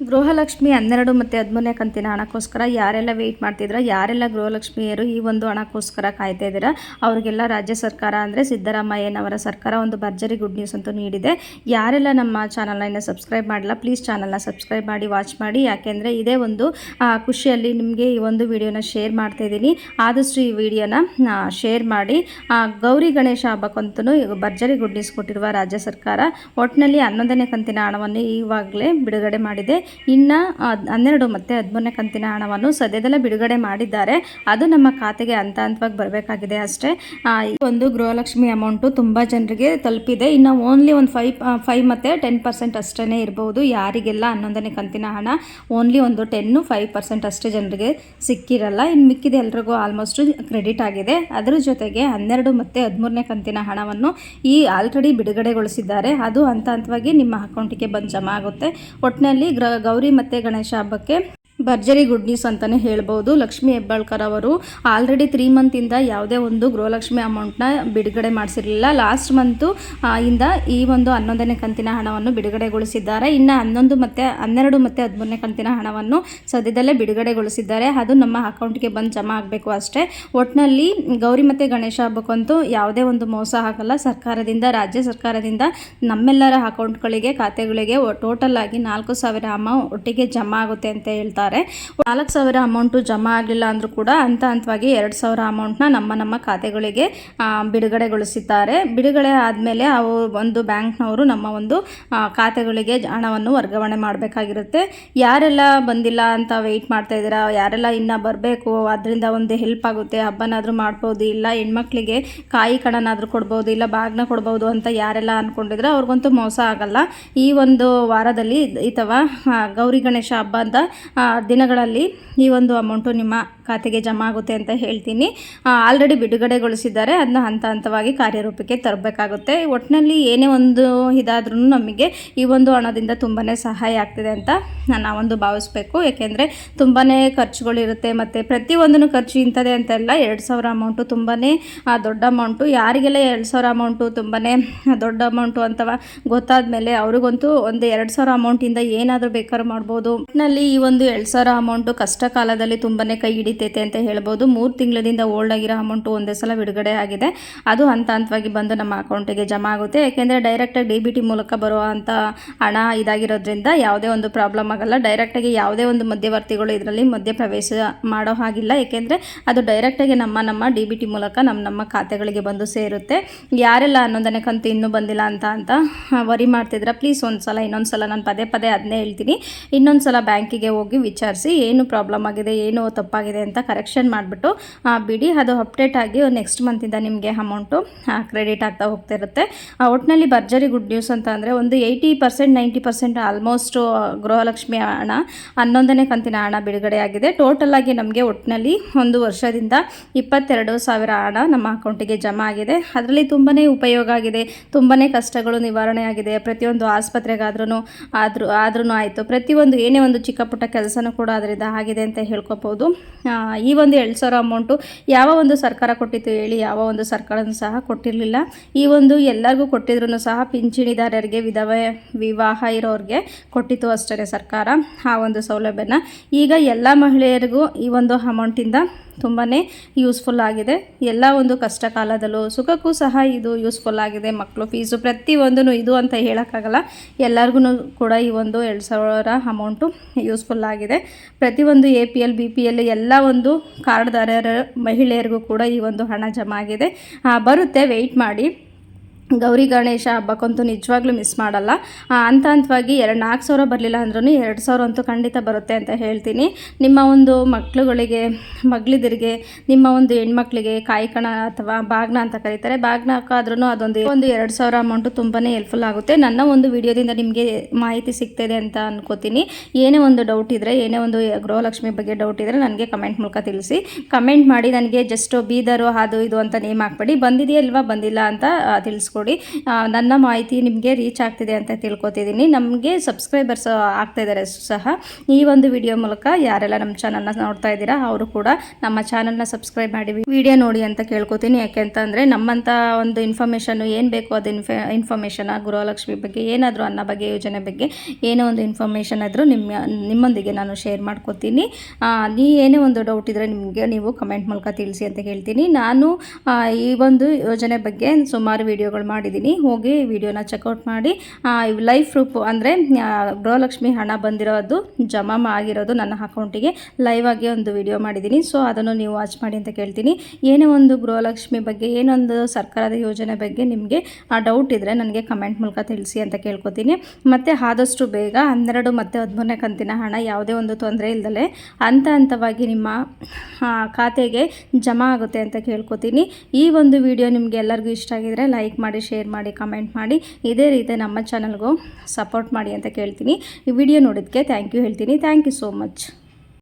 ಗೃಹಲಕ್ಷ್ಮಿ ಹನ್ನೆರಡು ಮತ್ತು ಹದಿಮೂರನೇ ಕಂತಿನ ಹಣಕ್ಕೋಸ್ಕರ ಯಾರೆಲ್ಲ ವೆಯ್ಟ್ ಮಾಡ್ತಿದ್ರ, ಯಾರೆಲ್ಲ ಗೃಹಲಕ್ಷ್ಮಿಯರು ಈ ಒಂದು ಹಣಕ್ಕೋಸ್ಕರ ಕಾಯ್ತಾ ಇದ್ದೀರಾ, ಅವರಿಗೆಲ್ಲ ರಾಜ್ಯ ಸರ್ಕಾರ ಅಂದರೆ ಸಿದ್ದರಾಮಯ್ಯನವರ ಸರ್ಕಾರ ಒಂದು ಭರ್ಜರಿ ಗುಡ್ ನ್ಯೂಸ್ ಅಂತೂ ನೀಡಿದೆ. ಯಾರೆಲ್ಲ ನಮ್ಮ ಚಾನಲ್ನ ಸಬ್ಸ್ಕ್ರೈಬ್ ಮಾಡಲ್ಲ ಪ್ಲೀಸ್ ಚಾನಲ್ನ ಸಬ್ಸ್ಕ್ರೈಬ್ ಮಾಡಿ ವಾಚ್ ಮಾಡಿ. ಯಾಕೆಂದರೆ ಇದೇ ಒಂದು ಖುಷಿಯಲ್ಲಿ ನಿಮಗೆ ಈ ಒಂದು ವಿಡಿಯೋನ ಶೇರ್ ಮಾಡ್ತಾ ಇದ್ದೀನಿ. ಆದಷ್ಟು ಈ ವಿಡಿಯೋನ ಶೇರ್ ಮಾಡಿ. ಗೌರಿ ಗಣೇಶ ಹಬ್ಬಕ್ಕಂತೂ ಭರ್ಜರಿ ಗುಡ್ ನ್ಯೂಸ್ ಕೊಟ್ಟಿರುವ ರಾಜ್ಯ ಸರ್ಕಾರ ಒಟ್ಟಿನಲ್ಲಿ ಹನ್ನೊಂದನೇ ಕಂತಿನ ಹಣವನ್ನು ಈವಾಗಲೇ ಬಿಡುಗಡೆ ಮಾಡಿದೆ. ಇನ್ನು ಹನ್ನೆರಡು ಮತ್ತು ಹದಿಮೂರನೇ ಕಂತಿನ ಹಣವನ್ನು ಸದ್ಯದಲ್ಲೇ ಬಿಡುಗಡೆ ಮಾಡಿದ್ದಾರೆ. ಅದು ನಮ್ಮ ಖಾತೆಗೆ ಹಂತ ಹಂತವಾಗಿ ಬರಬೇಕಾಗಿದೆ ಅಷ್ಟೇ. ಈ ಒಂದು ಗೃಹಲಕ್ಷ್ಮಿ ಅಮೌಂಟು ತುಂಬ ಜನರಿಗೆ ತಲುಪಿದೆ. ಇನ್ನು ಓನ್ಲಿ ಒಂದು ಫೈವ್ ಫೈವ್ ಮತ್ತು ಟೆನ್ ಪರ್ಸೆಂಟ್ ಅಷ್ಟೇ ಇರಬಹುದು ಯಾರಿಗೆಲ್ಲ ಹನ್ನೊಂದನೇ ಕಂತಿನ ಹಣ ಓನ್ಲಿ ಒಂದು ಟೆನ್ನು ಫೈವ್ ಪರ್ಸೆಂಟ್ ಅಷ್ಟೇ ಜನರಿಗೆ ಸಿಕ್ಕಿರಲ್ಲ. ಇನ್ನು ಮಿಕ್ಕಿದೆ ಎಲ್ರಿಗೂ ಆಲ್ಮೋಸ್ಟ್ ಕ್ರೆಡಿಟ್ ಆಗಿದೆ. ಅದರ ಜೊತೆಗೆ ಹನ್ನೆರಡು ಮತ್ತು ಹದಿಮೂರನೇ ಕಂತಿನ ಹಣವನ್ನು ಈ ಆಲ್ರೆಡಿ ಬಿಡುಗಡೆಗೊಳಿಸಿದ್ದಾರೆ. ಅದು ಹಂತ ಹಂತವಾಗಿ ನಿಮ್ಮ ಅಕೌಂಟಿಗೆ ಬಂದು ಜಮಾ ಆಗುತ್ತೆ. ಒಟ್ಟಿನಲ್ಲಿ ಗ್ರ ಗೌರಿ ಮತ್ತು ಗಣೇಶ ಹಬ್ಬಕ್ಕೆ ಭರ್ಜರಿ ಗುಡ್ ನ್ಯೂಸ್ ಅಂತಲೇ ಹೇಳ್ಬೋದು. ಲಕ್ಷ್ಮಿ ಹೆಬ್ಬಾಳ್ಕರ್ ಅವರು ಆಲ್ರೆಡಿ ತ್ರೀ ಮಂತಿಂದ ಯಾವುದೇ ಒಂದು ಗೃಹಲಕ್ಷ್ಮಿ ಅಮೌಂಟ್ನ ಬಿಡುಗಡೆ ಮಾಡಿಸಿರಲಿಲ್ಲ. ಲಾಸ್ಟ್ ಮಂತು ಇಂದ ಈ ಒಂದು ಹನ್ನೊಂದನೇ ಕಂತಿನ ಹಣವನ್ನು ಬಿಡುಗಡೆಗೊಳಿಸಿದ್ದಾರೆ. ಇನ್ನು ಹನ್ನೊಂದು ಮತ್ತು ಹನ್ನೆರಡು ಮತ್ತು ಹದಿಮೂರನೇ ಕಂತಿನ ಹಣವನ್ನು ಸದ್ಯದಲ್ಲೇ ಬಿಡುಗಡೆಗೊಳಿಸಿದ್ದಾರೆ. ಅದು ನಮ್ಮ ಅಕೌಂಟ್ಗೆ ಬಂದು ಜಮಾ ಆಗಬೇಕು ಅಷ್ಟೇ. ಒಟ್ಟಿನಲ್ಲಿ ಗೌರಿ ಮತ್ತು ಗಣೇಶ ಹಬ್ಬಕ್ಕಂತೂ ಯಾವುದೇ ಒಂದು ಮೋಸ ಆಗಲ್ಲ. ಸರ್ಕಾರದಿಂದ, ರಾಜ್ಯ ಸರ್ಕಾರದಿಂದ ನಮ್ಮೆಲ್ಲರ ಅಕೌಂಟ್ಗಳಿಗೆ ಖಾತೆಗಳಿಗೆ ಟೋಟಲ್ ಆಗಿ ನಾಲ್ಕು ಸಾವಿರ ಅಮೌಂಟ್ ಒಟ್ಟಿಗೆ ಜಮಾ ಆಗುತ್ತೆ ಅಂತ ಹೇಳ್ತಾರೆ. ನಾಲ್ಕು ಸಾವಿರ ಅಮೌಂಟು ಜಮಾ ಆಗಲಿಲ್ಲ ಅಂದರೂ ಕೂಡ ಹಂತ ಹಂತವಾಗಿ ಎರಡು ಸಾವಿರ ಅಮೌಂಟ್ನ ನಮ್ಮ ನಮ್ಮ ಖಾತೆಗಳಿಗೆ ಬಿಡುಗಡೆಗೊಳಿಸಿದ್ದಾರೆ. ಬಿಡುಗಡೆ ಆದಮೇಲೆ ಅವು ಒಂದು ಬ್ಯಾಂಕ್ನವರು ನಮ್ಮ ಒಂದು ಖಾತೆಗಳಿಗೆ ಹಣವನ್ನು ವರ್ಗಾವಣೆ ಮಾಡಬೇಕಾಗಿರುತ್ತೆ. ಯಾರೆಲ್ಲ ಬಂದಿಲ್ಲ ಅಂತ ವೆಯ್ಟ್ ಮಾಡ್ತಾ ಇದ್ದೀರಾ? ಯಾರೆಲ್ಲ ಇನ್ನೂ ಬರಬೇಕು? ಅದರಿಂದ ಒಂದು ಹೆಲ್ಪ್ ಆಗುತ್ತೆ. ಹಬ್ಬನಾದರೂ ಮಾಡ್ಬೋದು. ಇಲ್ಲ ಹೆಣ್ಮಕ್ಳಿಗೆ ಕಾಯಿ ಕಣನಾದರೂ ಕೊಡ್ಬೋದು. ಇಲ್ಲ ಬಾಗ್ನ ಕೊಡ್ಬೋದು ಅಂತ ಯಾರೆಲ್ಲ ಅಂದ್ಕೊಂಡಿದ್ರೆ ಅವ್ರಿಗಂತೂ ಮೋಸ ಆಗಲ್ಲ. ಈ ಒಂದು ವಾರದಲ್ಲಿ ಅಥವಾ ಗೌರಿ ಗಣೇಶ ಹಬ್ಬದ ದಿನಗಳಲ್ಲಿ ಈ ಒಂದು ಅಮೌಂಟು ನಿಮ್ಮ ಖಾತೆಗೆ ಜಮಾ ಆಗುತ್ತೆ ಅಂತ ಹೇಳ್ತೀನಿ. ಆಲ್ರೆಡಿ ಬಿಡುಗಡೆಗೊಳಿಸಿದ್ದಾರೆ. ಅದನ್ನ ಹಂತ ಹಂತವಾಗಿ ಕಾರ್ಯರೂಪಕ್ಕೆ ತರಬೇಕಾಗುತ್ತೆ. ಒಟ್ಟಿನಲ್ಲಿ ಏನೇ ಒಂದು ಇದಾದ್ರೂ ನಮಗೆ ಈ ಒಂದು ಹಣದಿಂದ ತುಂಬಾ ಸಹಾಯ ಆಗ್ತಿದೆ ಅಂತ ನಾವೊಂದು ಭಾವಿಸ್ಬೇಕು. ಯಾಕೆಂದರೆ ತುಂಬಾ ಖರ್ಚುಗಳಿರುತ್ತೆ ಮತ್ತು ಪ್ರತಿಯೊಂದನ್ನು ಖರ್ಚು ಇಂಥದ್ದೇ ಅಂತೆಲ್ಲ ಎರಡು ಸಾವಿರ ಅಮೌಂಟು ತುಂಬಾ ದೊಡ್ಡ ಅಮೌಂಟು ಯಾರಿಗೆಲ್ಲ ಎರಡು ಸಾವಿರ ಅಮೌಂಟು ತುಂಬಾ ದೊಡ್ಡ ಅಮೌಂಟು ಅಂತವ ಗೊತ್ತಾದ ಮೇಲೆ ಅವ್ರಿಗಂತೂ ಒಂದು ಎರಡು ಸಾವಿರ ಅಮೌಂಟಿಂದ ಏನಾದರೂ ಬೇಕಾದ್ರೂ ಮಾಡ್ಬೋದು. ಒಟ್ಟಿನಲ್ಲಿ ಈ ಒಂದು ಎರಡು ಸಾವಿರ ಅಮೌಂಟು ಕಷ್ಟ ಕಾಲದಲ್ಲಿ ತುಂಬಾ ಕೈ ಹಿಡಿತೈತೆ ಅಂತ ಹೇಳ್ಬೋದು. ಮೂರು ತಿಂಗಳಿಂದ ಓಲ್ಡ್ ಆಗಿರೋ ಅಮೌಂಟು ಒಂದೇ ಸಲ ಬಿಡುಗಡೆ ಆಗಿದೆ. ಅದು ಹಂತ ಹಂತವಾಗಿ ಬಂದು ನಮ್ಮ ಅಕೌಂಟಿಗೆ ಜಮಾ ಆಗುತ್ತೆ. ಯಾಕೆಂದರೆ ಡೈರೆಕ್ಟಾಗಿ ಡಿ ಬಿ ಟಿ ಮೂಲಕ ಬರುವಂಥ ಹಣ ಇದಾಗಿರೋದ್ರಿಂದ ಯಾವುದೇ ಒಂದು ಪ್ರಾಬ್ಲಮ್ ಆಗಲ್ಲ. ಡೈರೆಕ್ಟಾಗಿ ಯಾವುದೇ ಒಂದು ಮಧ್ಯವರ್ತಿಗಳು ಇದರಲ್ಲಿ ಮಧ್ಯಪ್ರವೇಶ ಮಾಡೋ ಹಾಗಿಲ್ಲ. ಏಕೆಂದರೆ ಅದು ಡೈರೆಕ್ಟಾಗಿ ನಮ್ಮ ನಮ್ಮ ಡಿ ಬಿ ಟಿ ಮೂಲಕ ನಮ್ಮ ನಮ್ಮ ಖಾತೆಗಳಿಗೆ ಬಂದು ಸೇರುತ್ತೆ. ಯಾರೆಲ್ಲ ಹನ್ನೊಂದನೇ ಕಂತು ಇನ್ನೂ ಬಂದಿಲ್ಲ ಅಂತ ಅಂತ ವರಿ ಮಾಡ್ತಿದ್ರೆ ಪ್ಲೀಸ್ ಒಂದು ಸಲ ಇನ್ನೊಂದು ಸಲ ನಾನು ಪದೇ ಪದೇ ಅದನ್ನೇ ಹೇಳ್ತೀನಿ. ಇನ್ನೊಂದು ಸಲ ಬ್ಯಾಂಕಿಗೆ ಹೋಗಿ ವಿಚಾರಿಸಿ ಏನು ಪ್ರಾಬ್ಲಮ್ ಆಗಿದೆ, ಏನು ತಪ್ಪಾಗಿದೆ ಅಂತ ಕರೆಕ್ಷನ್ ಮಾಡಿಬಿಟ್ಟು ಬಿಡಿ, ಅದು ಅಪ್ಡೇಟ್ ಆಗಿ ನೆಕ್ಸ್ಟ್ ಮಂತಿಂದ ನಿಮಗೆ ಅಮೌಂಟು ಕ್ರೆಡಿಟ್ ಆಗ್ತಾ ಹೋಗ್ತಿರುತ್ತೆ ಒಟ್ಟಿನಲ್ಲಿ ಭರ್ಜರಿ ಗುಡ್ ನ್ಯೂಸ್ ಅಂತ ಅಂದರೆ ಒಂದು eighty percent ninety percent almost Gruhalakshmi ಹಣ, ಹನ್ನೊಂದನೇ ಕಂತಿನ ಹಣ ಬಿಡುಗಡೆ ಆಗಿದೆ. ಟೋಟಲ್ ಆಗಿ ನಮಗೆ ಒಟ್ಟಿನಲ್ಲಿ ಒಂದು ವರ್ಷದಿಂದ ಇಪ್ಪತ್ತೆರಡು ಸಾವಿರ ಹಣ ನಮ್ಮ ಅಕೌಂಟಿಗೆ ಜಮಾ ಆಗಿದೆ. ಅದರಲ್ಲಿ ತುಂಬಾ ಉಪಯೋಗ ಆಗಿದೆ ತುಂಬಾ ಕಷ್ಟಗಳು ನಿವಾರಣೆ ಆಗಿದೆ. ಪ್ರತಿಯೊಂದು ಆಸ್ಪತ್ರೆಗಾದ್ರೂ ಆದ್ರೂ ಆದ್ರೂ ಆಯಿತು. ಪ್ರತಿಯೊಂದು ಏನೇ ಒಂದು ಚಿಕ್ಕ ಪುಟ್ಟ ಕೆಲಸನೂ ಕೂಡ ಅದರಿಂದ ಆಗಿದೆ ಅಂತ ಹೇಳ್ಕೊಬೋದು. ಈ ಒಂದು ಎರಡು ಸಾವಿರ ಅಮೌಂಟು ಯಾವ ಒಂದು ಸರ್ಕಾರ ಕೊಟ್ಟಿತ್ತು ಹೇಳಿ ಯಾವ ಒಂದು ಸರ್ಕಾರನೂ ಸಹ ಕೊಟ್ಟಿರಲಿಲ್ಲ. ಈ ಒಂದು ಎಲ್ಲರಿಗೂ ಕೊಟ್ಟಿದ್ರು ಸಹ ಪಿಂಚಣಿದಾರರಿಗೆ ವಿಧವೆ ವಿವಾಹ ಇರೋರಿಗೆ ಕೊಟ್ಟಿತ್ತು ಅಷ್ಟೇ ಸರ್ಕಾರ ಆ ಒಂದು ಸೌಲಭ್ಯನ. ಈಗ ಎಲ್ಲ ಮಹಿಳೆಯರಿಗೂ ಈ ಒಂದು ಅಮೌಂಟಿಂದ ತುಂಬಾ ಯೂಸ್ಫುಲ್ ಆಗಿದೆ. ಎಲ್ಲ ಒಂದು ಕಷ್ಟ ಕಾಲದಲ್ಲೂ ಸುಖಕ್ಕೂ ಸಹ ಇದು ಯೂಸ್ಫುಲ್ ಆಗಿದೆ. ಮಕ್ಕಳು ಫೀಸು ಪ್ರತಿಯೊಂದೂ ಇದು ಅಂತ ಹೇಳೋಕ್ಕಾಗಲ್ಲ. ಎಲ್ಲರಿಗೂ ಕೂಡ ಈ ಒಂದು ಎರಡು ಸಾವಿರ ಅಮೌಂಟು ಯೂಸ್ಫುಲ್ ಆಗಿದೆ. ಪ್ರತಿಯೊಂದು A P L B P L ಎಲ್ಲ ಒಂದು ಕಾರ್ಡ್ದಾರರ ಮಹಿಳೆಯರಿಗೂ ಕೂಡ ಈ ಒಂದು ಹಣ ಜಮಾ ಆಗಿದೆ. ಬರುತ್ತೆ ವೆಯ್ಟ್ ಮಾಡಿ. ಗೌರಿ ಗಣೇಶ ಹಬ್ಬಕ್ಕಂತೂ ನಿಜವಾಗ್ಲೂ ಮಿಸ್ ಮಾಡಲ್ಲ. ಹಂತ ಹಂತವಾಗಿ ಎರಡು ನಾಲ್ಕು ಸಾವಿರ ಬರಲಿಲ್ಲ ಅಂದ್ರೂ ಎರಡು ಸಾವಿರ ಅಂತೂ ಖಂಡಿತ ಬರುತ್ತೆ ಅಂತ ಹೇಳ್ತೀನಿ. ನಿಮ್ಮ ಒಂದು ಮಕ್ಳುಗಳಿಗೆ, ಮಗಳಿದರಿಗೆ, ನಿಮ್ಮ ಒಂದು ಹೆಣ್ಮಕ್ಳಿಗೆ ಕಾಯಿಕಣ ಅಥವಾ ಬಾಗ್ನ ಅಂತ ಕರೀತಾರೆ. ಬಾಗ್ನ ಹಾಕಾದ್ರೂ ಅದೊಂದು ಒಂದು ಎರಡು ಸಾವಿರ ಅಮೌಂಟು ತುಂಬಾ ಹೆಲ್ಪ್ಫುಲ್ ಆಗುತ್ತೆ. ನನ್ನ ಒಂದು ವಿಡಿಯೋದಿಂದ ನಿಮಗೆ ಮಾಹಿತಿ ಸಿಗ್ತಿದೆ ಅಂತ ಅನ್ಕೋತೀನಿ. ಏನೇ ಒಂದು ಡೌಟ್ ಇದ್ದರೆ ಏನೇ ಒಂದು ಗೃಹಲಕ್ಷ್ಮಿ ಬಗ್ಗೆ ಡೌಟ್ ಇದ್ದರೆ ನನಗೆ ಕಮೆಂಟ್ ಮೂಲಕ ತಿಳಿಸಿ. ಕಮೆಂಟ್ ಮಾಡಿ ನನಗೆ ಜಸ್ಟ್ ಬೀದರು, ಅದು ಇದು ಅಂತ ನೇಮ್ ಹಾಕ್ಬೇಡಿ. ಬಂದಿದೆಯಾ ಇಲ್ವಾ? ಬಂದಿಲ್ಲ ಅಂತ ತಿಳಿಸ್ಕೊಡಿ. ತಿಳಿಸ್ಕೊಡಿ. ನನ್ನ ಮಾಹಿತಿ ನಿಮಗೆ ರೀಚ್ ಆಗ್ತಿದೆ ಅಂತ ತಿಳ್ಕೊತಿದ್ದೀನಿ. ನಮಗೆ ಸಬ್ಸ್ಕ್ರೈಬರ್ಸ್ ಆಗ್ತಾ ಇದ್ದಾರೆ ಸಹ. ಈ ಒಂದು ವಿಡಿಯೋ ಮೂಲಕ ಯಾರೆಲ್ಲ ನಮ್ಮ ಚಾನಲ್ನ ನೋಡ್ತಾ ಇದ್ದೀರಾ, ಅವರು ಕೂಡ ನಮ್ಮ ಚಾನಲ್ನ ಸಬ್ಸ್ಕ್ರೈಬ್ ಮಾಡಿ ವಿಡಿಯೋ ನೋಡಿ ಅಂತ ಕೇಳ್ಕೊತೀನಿ. ಯಾಕೆ ಅಂತಂದರೆ ನಮ್ಮಂಥ ಒಂದು ಇನ್ಫಾರ್ಮೇಷನ್ನು ಏನು ಬೇಕು ಅದು ಇನ್ಫ ಇನ್ಫಾರ್ಮೇಷನ್ ಗೃಹಲಕ್ಷ್ಮಿ ಬಗ್ಗೆ, ಏನಾದರೂ ಅನ್ನ ಬಗ್ಗೆ, ಯೋಜನೆ ಬಗ್ಗೆ, ಏನೋ ಒಂದು ಇನ್ಫಾರ್ಮೇಷನ್ ಆದರೂ ನಿಮ್ಮ ನಿಮ್ಮೊಂದಿಗೆ ನಾನು ಶೇರ್ ಮಾಡ್ಕೊತೀನಿ. ನೀ ಏನೇ ಒಂದು ಡೌಟ್ ಇದ್ದರೆ ನಿಮಗೆ ನೀವು ಕಮೆಂಟ್ ಮೂಲಕ ತಿಳಿಸಿ ಅಂತ ಹೇಳ್ತೀನಿ. ನಾನು ಈ ಒಂದು ಯೋಜನೆ ಬಗ್ಗೆ ಸುಮಾರು ವಿಡಿಯೋಗಳು ಮಾಡಿದ್ದೀನಿ, ಹೋಗಿ ವಿಡಿಯೋನ ಚೆಕ್ಔಟ್ ಮಾಡಿ ಲೈಫ್ ಪ್ರೂಫ್ ಅಂದರೆ ಗೃಹಲಕ್ಷ್ಮಿ ಹಣ ಬಂದಿರೋದು, ಜಮಾ ಆಗಿರೋದು ನನ್ನ ಅಕೌಂಟಿಗೆ ಲೈವ್ ಆಗಿ ಒಂದು ವಿಡಿಯೋ ಮಾಡಿದ್ದೀನಿ. ಸೊ ಅದನ್ನು ನೀವು ವಾಚ್ ಮಾಡಿ ಅಂತ ಕೇಳ್ತೀನಿ. ಏನೇ ಒಂದು ಗೃಹಲಕ್ಷ್ಮಿ ಬಗ್ಗೆ ಏನೊಂದು ಸರ್ಕಾರದ ಯೋಜನೆ ಬಗ್ಗೆ ನಿಮಗೆ, ಆ ಡೌಟ್ ಇದ್ದರೆ ನನಗೆ ಕಮೆಂಟ್ ಮೂಲಕ ತಿಳಿಸಿ ಅಂತ ಕೇಳ್ಕೊತೀನಿ. ಮತ್ತು ಆದಷ್ಟು ಬೇಗ ಹನ್ನೆರಡು ಮತ್ತು ಹದಿಮೂರನೇ ಕಂತಿನ ಹಣ ಯಾವುದೇ ಒಂದು ತೊಂದರೆ ಇಲ್ಲದಲೆ ಹಂತ ಹಂತವಾಗಿ ನಿಮ್ಮ ಖಾತೆಗೆ ಜಮಾ ಆಗುತ್ತೆ ಅಂತ ಕೇಳ್ಕೊತೀನಿ. ಈ ಒಂದು ವಿಡಿಯೋ ನಿಮಗೆ ಎಲ್ಲರಿಗೂ ಇಷ್ಟ ಆಗಿದರೆ ಲೈಕ್ ಮಾಡಿ ಶೇರ್ ಮಾಡಿ ಕಮೆಂಟ್ ಮಾಡಿ ಇದೇ ರೀತಿ ನಮ್ಮ ಚಾನಲ್ಗೂ ಸಪೋರ್ಟ್ ಮಾಡಿ ಅಂತ ಕೇಳ್ತೀನಿ. ಈ ವಿಡಿಯೋ ನೋಡೋದಕ್ಕೆ ಥ್ಯಾಂಕ್ ಯು ಹೇಳ್ತೀನಿ. Thank you so much